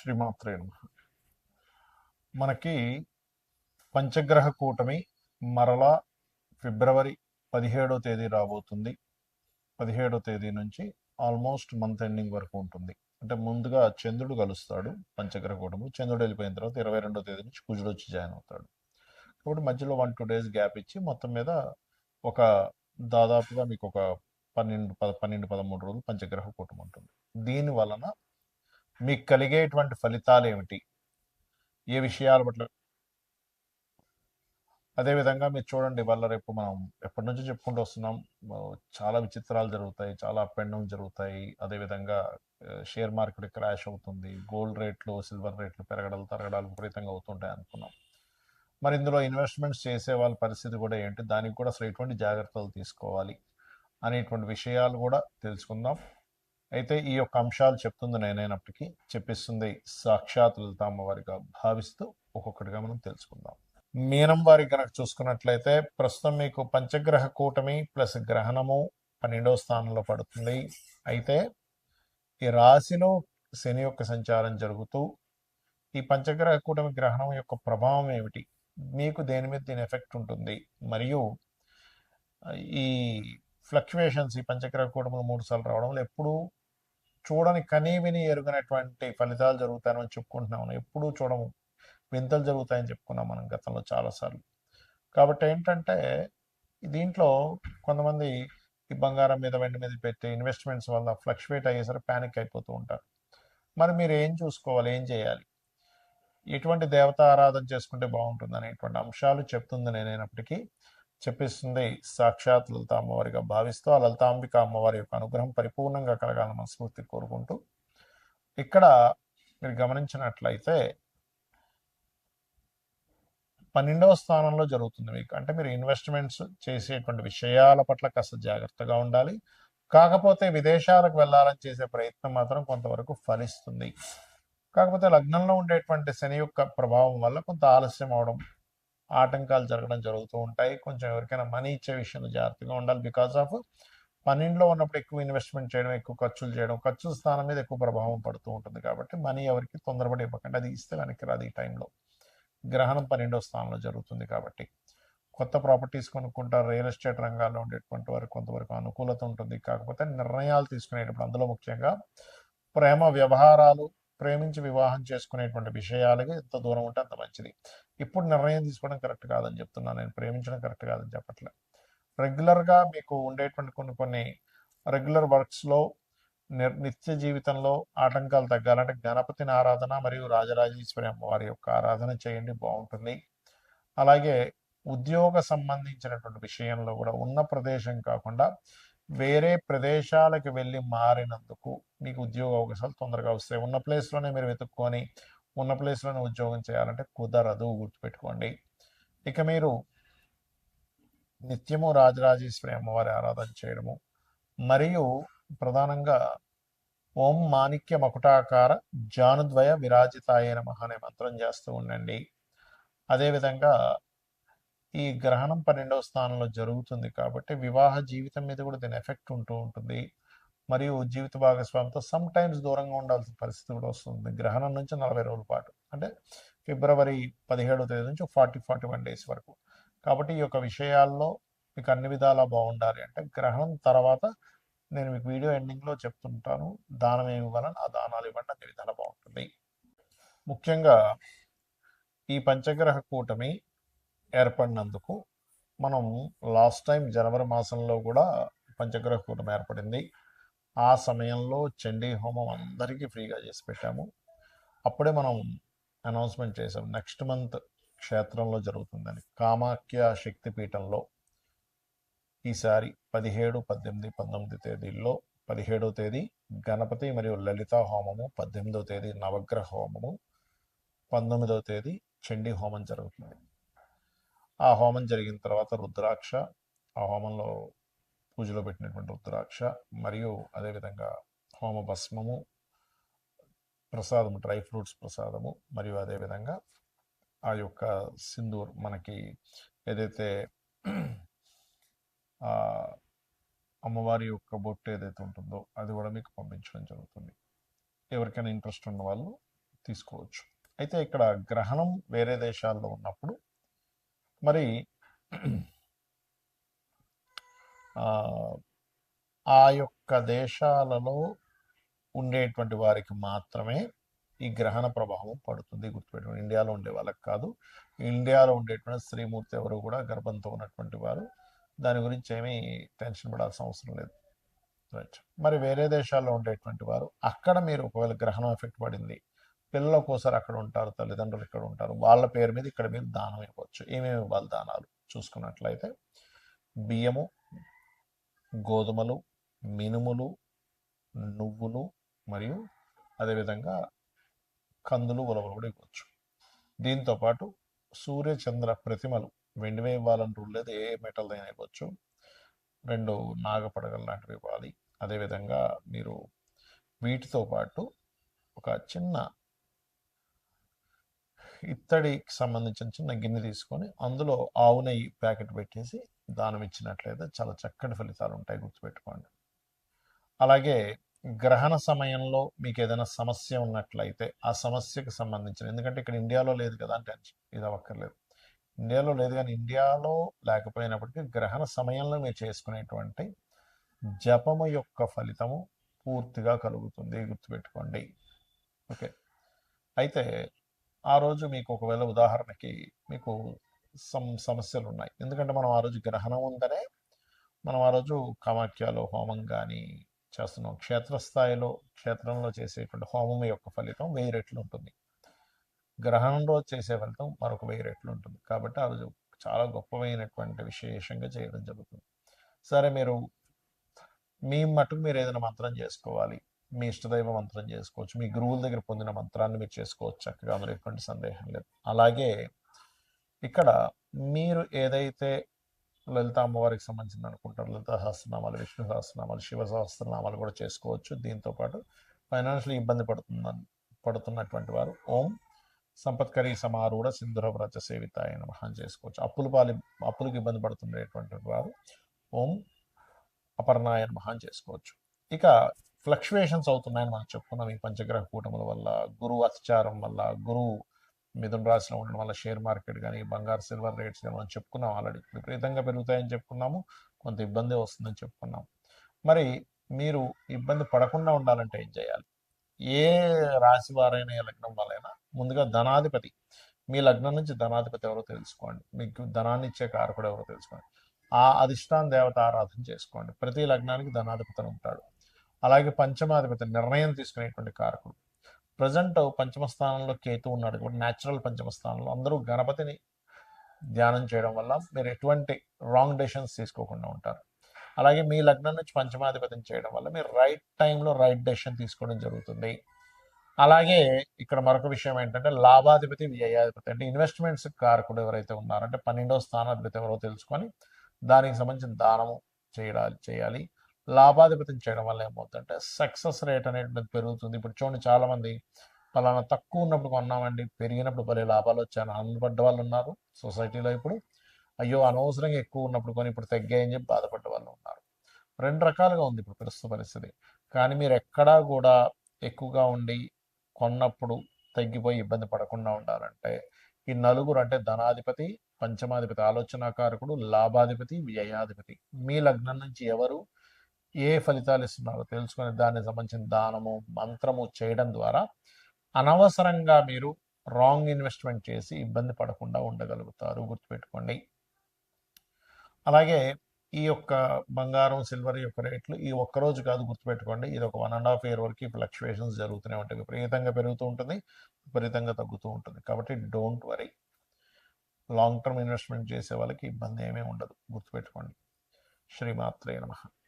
శ్రీమాత్రే నమ మనకి పంచగ్రహ కూటమి మరలా ఫిబ్రవరి పదిహేడో తేదీ రాబోతుంది. పదిహేడో తేదీ నుంచి ఆల్మోస్ట్ మంత్ ఎండింగ్ వరకు ఉంటుంది. అంటే ముందుగా చంద్రుడు కలుస్తాడు పంచగ్రహ కూటమి. చంద్రుడు వెళ్ళిపోయిన తర్వాత ఇరవై రెండో తేదీ నుంచి కుజుడు వచ్చి జాయిన్ అవుతాడు. కాబట్టి మధ్యలో వన్ టూ డేస్ గ్యాప్ ఇచ్చి మొత్తం మీద ఒక దాదాపుగా మీకు ఒక పన్నెండు పద పన్నెండు పదమూడు రోజులు పంచగ్రహ కూటమి ఉంటుంది. దీని వలన మీకు కలిగేటువంటి ఫలితాలు ఏమిటి? ఏ విషయాల పట్ల అదేవిధంగా మీరు చూడండి వల్ల రేపు మనం ఎప్పటి నుంచో చెప్పుకుంటూ వస్తున్నాం చాలా విచిత్రాలు జరుగుతాయి చాలా అప్ అండ్ డౌన్ జరుగుతాయి. అదేవిధంగా షేర్ మార్కెట్ క్రాష్ అవుతుంది గోల్డ్ రేట్లు సిల్వర్ రేట్లు పెరగడాలు తరగడాలు విపరీతంగా అవుతుంటాయి అనుకున్నాం. మరి ఇందులో ఇన్వెస్ట్మెంట్స్ చేసే వాళ్ళ పరిస్థితి కూడా ఏంటి? దానికి కూడా అసలు ఎటువంటి జాగ్రత్తలు తీసుకోవాలి అనేటువంటి విషయాలు కూడా తెలుసుకుందాం. అయితే ఈ యొక్క అంశాలు చెప్తుంది నేనైనప్పటికీ చెప్పిస్తుంది సాక్షాత్ లలిత భావిస్తూ ఒక్కొక్కటిగా మనం తెలుసుకుందాం. మీనం వారి కనుక చూసుకున్నట్లయితే ప్రస్తుతం మీకు పంచగ్రహ కూటమి ప్లస్ గ్రహణము పన్నెండవ స్థానంలో పడుతుంది. అయితే ఈ రాశిలో శని యొక్క సంచారం జరుగుతూ ఈ పంచగ్రహ కూటమి గ్రహణం యొక్క ప్రభావం ఏమిటి? మీకు దేని మీద దీని ఎఫెక్ట్ ఉంటుంది? మరియు ఈ ఫ్లక్చువేషన్స్ ఈ పంచగ్రహ కూటములు మూడు సార్లు రావడం ఎప్పుడు చూడని కనీ విని ఎరుగనటువంటి ఫలితాలు జరుగుతాయని చెప్పుకుంటున్నాం. ఎప్పుడూ చూడము. వింతలు జరుగుతాయని చెప్పుకున్నాం మనం గతంలో చాలాసార్లు. కాబట్టి ఏంటంటే దీంట్లో కొంతమంది ఈ బంగారం మీద వెండి మీద పెట్టే ఇన్వెస్ట్మెంట్స్ వల్ల ఫ్లక్చువేట్ అయ్యేసరికి ప్యానిక్ అయిపోతూ ఉంటారు. మరి మీరు ఏం చూసుకోవాలి? ఏం చేయాలి? ఎటువంటి దేవత ఆరాధన చేసుకుంటే బాగుంటుంది అనేటువంటి అంశాలు చెప్తుంది నేనైనప్పటికీ చెప్పిస్తుంది. సాక్షాత్ లలిత అమ్మవారిగా భావిస్తూ ఆ లలితాంబిక అమ్మవారి యొక్క అనుగ్రహం పరిపూర్ణంగా కలగాలని మనస్ఫూర్తి కోరుకుంటూ ఇక్కడ మీరు గమనించినట్లయితే పన్నెండవ స్థానంలో జరుగుతుంది మీకు. అంటే మీరు ఇన్వెస్ట్మెంట్స్ చేసేటువంటి విషయాల పట్ల కాస్త జాగ్రత్తగా ఉండాలి. కాకపోతే విదేశాలకు వెళ్ళాలని చేసే ప్రయత్నం మాత్రం కొంతవరకు ఫలిస్తుంది. కాకపోతే లగ్నంలో ఉండేటువంటి శని యొక్క ప్రభావం వల్ల కొంత ఆలస్యం అవడం ఆటంకాలు జరగడం జరుగుతూ ఉంటాయి. కొంచెం ఎవరికైనా మనీ ఇచ్చే విషయంలో జాగ్రత్తగా ఉండాలి. బికాస్ ఆఫ్ పన్నెండులో ఉన్నప్పుడు ఎక్కువ ఇన్వెస్ట్మెంట్ చేయడం ఎక్కువ ఖర్చులు చేయడం ఖర్చు స్థానం మీద ఎక్కువ ప్రభావం పడుతూ ఉంటుంది కాబట్టి మనీ ఎవరికి తొందరపడి ఇవ్వకండి. అది ఇస్తే వెనక్కి రాదు ఈ టైంలో. గ్రహణం పన్నెండో స్థానంలో జరుగుతుంది కాబట్టి. కొత్త ప్రాపర్టీస్ కొనుక్కుంటారు. రియల్ ఎస్టేట్ రంగాల్లో ఉండేటువంటి వారికి కొంతవరకు అనుకూలత ఉంటుంది. కాకపోతే నిర్ణయాలు తీసుకునేటప్పుడు అందులో ముఖ్యంగా ప్రేమ వ్యవహారాలు ప్రేమించి వివాహం చేసుకునేటువంటి విషయాలకి ఎంత దూరం ఉంటే అంత మంచిది. ఇప్పుడు నిర్ణయం తీసుకోవడం కరెక్ట్ కాదని చెప్తున్నాను నేను ప్రేమించడం కరెక్ట్ కాదని చెప్పట్లే. రెగ్యులర్గా మీకు ఉండేటువంటి కొన్ని కొన్ని రెగ్యులర్ వర్క్స్లో నిర్ నిత్య జీవితంలో ఆటంకాలు తగ్గాలంటే గణపతిని ఆరాధన మరియు రాజరాజేశ్వరి అమ్మవారి యొక్క ఆరాధన చేయండి బాగుంటుంది. అలాగే ఉద్యోగ సంబంధించినటువంటి విషయంలో కూడా ఉన్న ప్రదేశం కాకుండా వేరే ప్రదేశాలకు వెళ్ళి మారినందుకు మీకు ఉద్యోగ అవకాశాలు తొందరగా వస్తాయి. ఉన్న ప్లేస్లోనే మీరు వెతుక్కొని ఉన్న ప్లేస్లోనే ఉద్యోగం చేయాలంటే కుదరదు గుర్తుపెట్టుకోండి. ఇక మీరు నిత్యము రాజరాజేశ్వరి అమ్మవారి ఆరాధన చేయడము మరియు ప్రధానంగా ఓం మాణిక్య మకుటాకార జానుద్వయ విరాజితాయ నమః అనే మంత్రం చేస్తూ ఉండండి. అదేవిధంగా ఈ గ్రహణం పన్నెండవ స్థానంలో జరుగుతుంది కాబట్టి వివాహ జీవితం మీద కూడా దీని ఎఫెక్ట్ ఉంటూ ఉంటుంది. మరియు జీవిత భాగస్వామితో సమ్ టైమ్స్ దూరంగా ఉండాల్సిన పరిస్థితి కూడా వస్తుంది. గ్రహణం నుంచి నలభై రోజుల పాటు. అంటే ఫిబ్రవరి పదిహేడవ తేదీ నుంచి ఫార్టీ ఫార్టీ వన్ డేస్ వరకు. కాబట్టి ఈ యొక్క విషయాల్లో మీకు అన్ని విధాలా బాగుండాలి. అంటే గ్రహణం తర్వాత నేను మీకు వీడియో ఎండింగ్లో చెప్తుంటాను. దానం ఏమి ఇవ్వాలని ఆ దానాలు ఇవ్వండి. అన్ని విధాలా బాగుంటుంది. ముఖ్యంగా ఈ పంచగ్రహ కూటమి ఏర్పడినందుకు మనం లాస్ట్ టైం జనవరి మాసంలో కూడా పంచగ్రహ కూటమి ఏర్పడింది. ఆ సమయంలో చండీ హోమం అందరికీ ఫ్రీగా చేసి పెట్టాము. అప్పుడే మనం అనౌన్స్మెంట్ చేసాం. నెక్స్ట్ మంత్ క్షేత్రంలో జరుగుతుందని. కామాఖ్య శక్తిపీఠంలో ఈసారి పదిహేడు పద్దెనిమిది పంతొమ్మిది తేదీల్లో పదిహేడవ తేదీ గణపతి మరియు లలిత హోమము పద్దెనిమిదవ తేదీ నవగ్రహ హోమము పంతొమ్మిదవ తేదీ చండీ హోమం జరుగుతుంది. ఆ హోమం జరిగిన తర్వాత రుద్రాక్ష ఆ హోమంలో పూజలో పెట్టినటువంటి రుద్రాక్ష మరియు అదేవిధంగా హోమ భస్మము ప్రసాదము డ్రై ఫ్రూట్స్ ప్రసాదము మరియు అదేవిధంగా ఆ యొక్క సింధూర్ మనకి ఏదైతే అమ్మవారి యొక్క బొట్టు ఏదైతే ఉంటుందో అది కూడా మీకు పంపించడం జరుగుతుంది. ఎవరికైనా ఇంట్రెస్ట్ ఉన్న వాళ్ళు తీసుకోవచ్చు. అయితే ఇక్కడ గ్రహణం వేరే దేశాల్లో ఉన్నప్పుడు మరి ఆ, యొక్క దేశాలలో ఉండేటువంటి వారికి మాత్రమే ఈ గ్రహణ ప్రభావం పడుతుంది గుర్తుపెట్టుకోండి. ఇండియాలో ఉండే వాళ్ళకి కాదు. ఇండియాలో ఉండేటువంటి శ్రీమూర్తి ఎవరు కూడా గర్భంతో ఉన్నటువంటి వారు. దాని గురించి ఏమీ టెన్షన్ పడాల్సిన అవసరం లేదు. రైట్. మరి వేరే దేశాల్లో ఉండేటువంటి వారు అక్కడ మీరు ఒకవేళ గ్రహణం ఎఫెక్ట్ పడింది పిల్లల కోసం అక్కడ ఉంటారు తల్లిదండ్రులు ఇక్కడ ఉంటారు వాళ్ళ పేరు మీద ఇక్కడ మీరు దానం ఇవ్వచ్చు. ఏమేమి ఇవ్వాలి దానాలు? చూసుకున్నట్లయితే బియ్యము గోధుమలు మినుములు నువ్వులు మరియు అదేవిధంగా కందులు ఉలవలు కూడా ఇవ్వచ్చు. దీంతో పాటు సూర్య చంద్ర ప్రతిమలు వెండివే ఇవ్వాలని రూల్ లేదు ఏ మెటల్ అయినా ఇవ్వచ్చు. రెండు నాగపడగలు లాంటివి ఇవ్వాలి. అదేవిధంగా మీరు వీటితో పాటు ఒక చిన్న ఇత్తడికి సంబంధించిన చిన్న గిన్నె తీసుకొని అందులో ఆవు నెయ్యి ప్యాకెట్ పెట్టేసి దానం ఇచ్చినట్లయితే చాలా చక్కటి ఫలితాలు ఉంటాయి గుర్తుపెట్టుకోండి. అలాగే గ్రహణ సమయంలో మీకు ఏదైనా సమస్య ఉన్నట్లయితే ఆ సమస్యకు సంబంధించిన ఎందుకంటే ఇక్కడ ఇండియాలో లేదు కదా అని టెన్షన్ ఇది అవ్వక్కర్లేదు. ఇండియాలో లేదు కానీ ఇండియాలో లేకపోయినప్పటికీ గ్రహణ సమయంలో మీరు చేసుకునేటువంటి జపము యొక్క ఫలితము పూర్తిగా కలుగుతుంది గుర్తుపెట్టుకోండి. ఓకే. అయితే ఆ రోజు మీకు ఒకవేళ ఉదాహరణకి మీకు సమ్ సమస్యలు ఉన్నాయి ఎందుకంటే మనం ఆ రోజు గ్రహణం ఉందనే మనం ఆ రోజు కామాఖ్యలో హోమం కానీ చేస్తున్నాం. క్షేత్రస్థాయిలో క్షేత్రంలో చేసేటువంటి హోమం యొక్క ఫలితం వెయ్యి రెట్లు ఉంటుంది. గ్రహణం రోజు చేసే ఫలితం మరొక వెయ్యి రెట్లు ఉంటుంది. కాబట్టి ఆ రోజు చాలా గొప్పమైనటువంటి విశేషంగా చేయడం జరుగుతుంది. సరే మీరు మీ మటుకు మీరు ఏదైనా మంత్రం చేసుకోవాలి. మీ ఇష్టదైవ మంత్రం చేసుకోవచ్చు. మీ గురువుల దగ్గర పొందిన మంత్రాన్ని మీరు చేసుకోవచ్చు. చక్కగా మరి ఎటువంటి సందేహం లేదు. అలాగే ఇక్కడ మీరు ఏదైతే లలిత అమ్మవారికి సంబంధించిన అనుకుంటారు లలిత సహస్రనామాలు విష్ణు సహస్రనామాలు శివ సహస్రనామాలు కూడా చేసుకోవచ్చు. దీంతో పాటు ఫైనాన్షియల్ ఇబ్బంది పడుతున్న పడుతున్నటువంటి వారు ఓం సంపత్కరీ సమారూఢ సింధుర వ్రత సేవిత అయిన మహాన్ చేసుకోవచ్చు. అప్పులు పాలి అప్పులకు ఇబ్బంది పడుతుండేటువంటి వారు ఓం అపర్ణాయన మహాన్ చేసుకోవచ్చు. ఇక ఫ్లక్చువేషన్స్ అవుతున్నాయని మనం చెప్పుకున్నాం. ఈ పంచగ్రహ కూటముల వల్ల గురువు అత్యాచారం వల్ల గురువు మిథున రాశిలో ఉండడం వల్ల షేర్ మార్కెట్ కానీ బంగారు సిల్వర్ రేట్స్ కానీ మనం చెప్పుకున్నాం ఆల్రెడీ. విపరీతంగా పెరుగుతాయని చెప్పుకున్నాము. కొంత ఇబ్బంది వస్తుందని చెప్పుకున్నాం. మరి మీరు ఇబ్బంది పడకుండా ఉండాలంటే ఏం చేయాలి? ఏ రాశి వారైనా ఏ లగ్నం వాళ్ళైనా ముందుగా ధనాధిపతి. మీ లగ్నం నుంచి ధనాధిపతి ఎవరో తెలుసుకోండి. మీకు ధనాన్ని ఇచ్చే కారకుడు ఎవరో తెలుసుకోండి. ఆ అధిష్టాన దేవత ఆరాధన చేసుకోండి. ప్రతి లగ్నానికి ధనాధిపతి ఉంటాడు. అలాగే పంచమాధిపతి నిర్ణయం తీసుకునేటువంటి కారకుడు. ప్రజెంట్ పంచమ స్థానంలో కేతు ఉన్నాడు కాబట్టి న్యాచురల్ పంచమ స్థానంలో అందరూ గణపతిని ధ్యానం చేయడం వల్ల మీరు ఎటువంటి రాంగ్ డెసిషన్స్ తీసుకోకుండా ఉంటారు. అలాగే మీ లగ్నం నుంచి పంచమాధిపతిని చేయడం వల్ల మీరు రైట్ టైంలో రైట్ డెసిషన్ తీసుకోవడం జరుగుతుంది. అలాగే ఇక్కడ మరొక విషయం ఏంటంటే లాభాధిపతి వ్యయాధిపతి అంటే ఇన్వెస్ట్మెంట్స్ కారకుడు ఎవరైతే ఉన్నారో అంటే పన్నెండవ స్థానాధిపతి ఎవరో తెలుసుకొని దానికి సంబంధించిన దానము చేయాలి చేయాలి. లాభాధిపతిని చేయడం వల్ల ఏమవుతుందంటే సక్సెస్ రేట్ అనేది పెరుగుతుంది. ఇప్పుడు చూడండి చాలామంది పలానా తక్కువ ఉన్నప్పుడు కొన్నామండి పెరిగినప్పుడు భలే లాభాలు వచ్చాను ఆనందపడ్డ వాళ్ళు ఉన్నారు సొసైటీలో ఇప్పుడు. అయ్యో అనవసరంగా ఎక్కువ ఉన్నప్పుడు కొని ఇప్పుడు తగ్గాయని చెప్పి బాధపడ్డ వాళ్ళు ఉన్నారు. రెండు రకాలుగా ఉంది ఇప్పుడు ప్రస్తుత పరిస్థితి. కానీ మీరు ఎక్కడా కూడా ఎక్కువగా ఉండి కొన్నప్పుడు తగ్గిపోయి ఇబ్బంది పడకుండా ఉండాలంటే ఈ నలుగురు అంటే ధనాధిపతి పంచమాధిపతి ఆలోచనాకారకుడు లాభాధిపతి వ్యయాధిపతి. మీ లగ్నం నుంచి ఎవరు ఏ ఫలితాలు ఇస్తున్నారో తెలుసుకొని దానికి సంబంధించిన దానము మంత్రము చేయడం ద్వారా అనవసరంగా మీరు రాంగ్ ఇన్వెస్ట్మెంట్ చేసి ఇబ్బంది పడకుండా ఉండగలుగుతారు. గుర్తుపెట్టుకోండి. అలాగే ఈ యొక్క బంగారం సిల్వర్ యొక్క రేట్లు ఈ ఒక్క రోజు కాదు గుర్తుపెట్టుకోండి. ఇది ఒక వన్ అండ్ హాఫ్ ఇయర్ వరకు ఫ్లక్చువేషన్స్ జరుగుతూనే ఉంటాయి. విపరీతంగా పెరుగుతూ ఉంటుంది. విపరీతంగా తగ్గుతూ ఉంటుంది. కాబట్టి don't worry long term investment చేసే వాళ్ళకి ఇబ్బంది ఏమీ ఉండదు. గుర్తుపెట్టుకోండి. శ్రీమాత్రే నమః.